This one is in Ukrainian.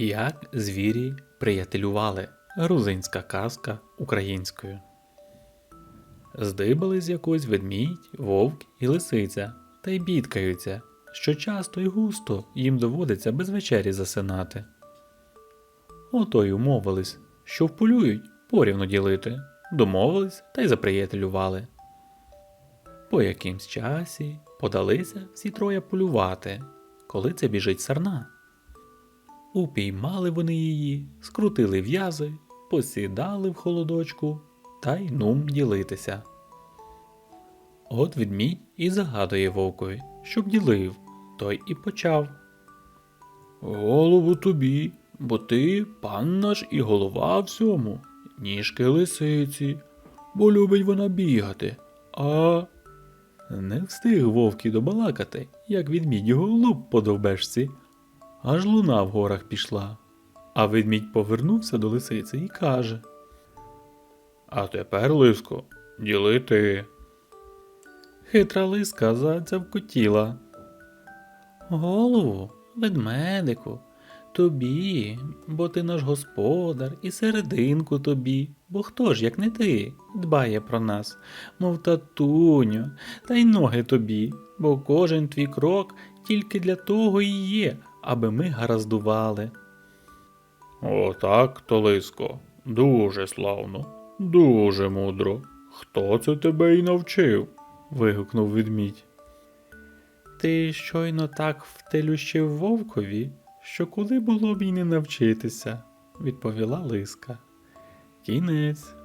Як звірі приятелювали. Грузинська казка українською. Здибались якось ведмідь, вовк і лисиця, та й бідкаються, що часто й густо їм доводиться без вечері засинати. Ото й умовились, що вполюють порівну ділити, домовились та й заприятелювали. По якимсь часі подалися всі троє полювати, коли це біжить сарна. Упіймали вони її, скрутили в'язи, посідали в холодочку та й нум ділитися. От відмідь і загадує вовкові, щоб ділив, той і почав. Голову тобі, бо ти пан наш і голова всьому, ніжки лисиці, бо любить вона бігати, а. Не встиг вовки добалакати, як відмідь його луп по довбешці, аж луна в горах пішла. А ведмідь повернувся до лисиці і каже: А тепер, лиско, діли ти. Хитра лиска зацявкотіла. Голову, ведмедику, тобі, бо ти наш господар, і серединку тобі, бо хто ж, як не ти, дбає про нас, мов татуню, та й ноги тобі, бо кожен твій крок тільки для того і є, аби ми гараздували. Отак, то лиско, дуже славно, дуже мудро. Хто це тебе й навчив? вигукнув ведмідь. Ти щойно так втелющив вовкові, що куди було б й не навчитися, відповіла лиска. Кінець.